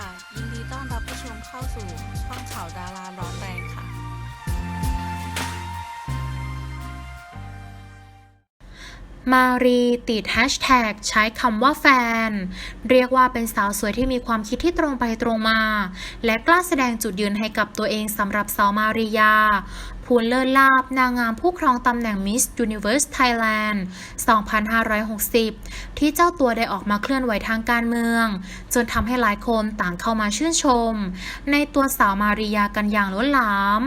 ค่ะ ยินดีต้อนรับผู้ชมเข้าสู่ช่องข่าวดาราร้อนแรงค่ะ มารีติดแฮชแท็กใช้คำว่าแฟน เรียกว่าเป็นสาวสวยที่มีความคิดที่ตรงไปตรงมา และกล้าแสดงจุดยืนให้กับตัวเองสำหรับสาวมาริยา ภูลเลิศลาบ นางงามผู้ครองตำแหน่งมิสยูนิเวอร์สไทยแลนด์2560 ที่เจ้าตัวได้ออกมาเคลื่อนไหวทางการเมือง จนทำให้หลายคนต่างเข้ามาชื่นชม ในตัวสาวมาริยากันอย่างล้นหลาม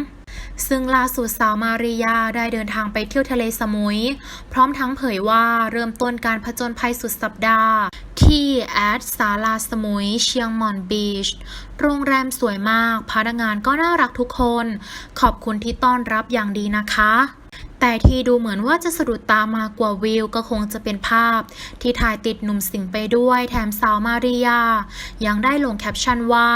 ซึ่งล่าสุดสาวมาริยาได้เดินทางไปเที่ยวทะเลสมุย พร้อมทั้งเผยว่าเริ่มต้นการผจญภัยสุดสัปดาห์ ที่แอดสาลาสมุย เชียงหม่อนบีช โรงแรมสวยมาก พนักงานก็น่ารักทุกคน ขอบคุณที่ต้อนรับอย่างดีนะคะแต่ที่ดูเหมือนว่าจะสะดุดตามากว่าวิวก็คงจะเป็นภาพ ที่ถ่ายติดหนุ่มสิงห์ไปด้วยแถมสาวมาริยา ยังได้ลงแคปชั่นว่า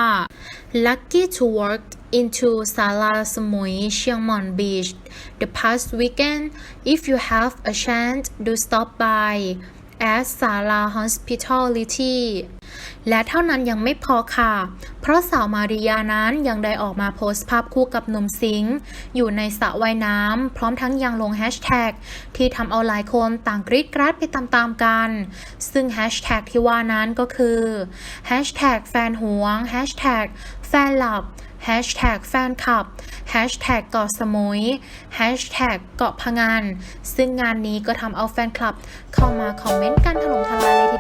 Lucky to work into Sala Samui Chiang Beach the past weekend. If you have a chance do stop by at Sala Hospitality และเท่านั้นยังไม่พอค่ะ เพราะสาวมาริยานั้นยังได้ออกมาโพสต์ภาพคู่กับหนุ่มสิงห์อยู่ในสระว่ายน้ำพร้อมทั้งยังลงแฮชแท็กที่ทำเอาหลายคนต่างกรี๊ดกราดไปตามๆกัน ซึ่งแฮชแท็กที่ว่านั้นก็คือแฮชแท็กแฟนหวงแฮชแท็กแฟนหลับแฮชแท็กแฟนคลับแฮชแท็กเกาะสมุยแฮชแท็กเกาะพะงันซึ่งงานนี้ก็ทำเอาแฟนคลับเข้ามาคอมเมนต์กันถล่มทลายเลยที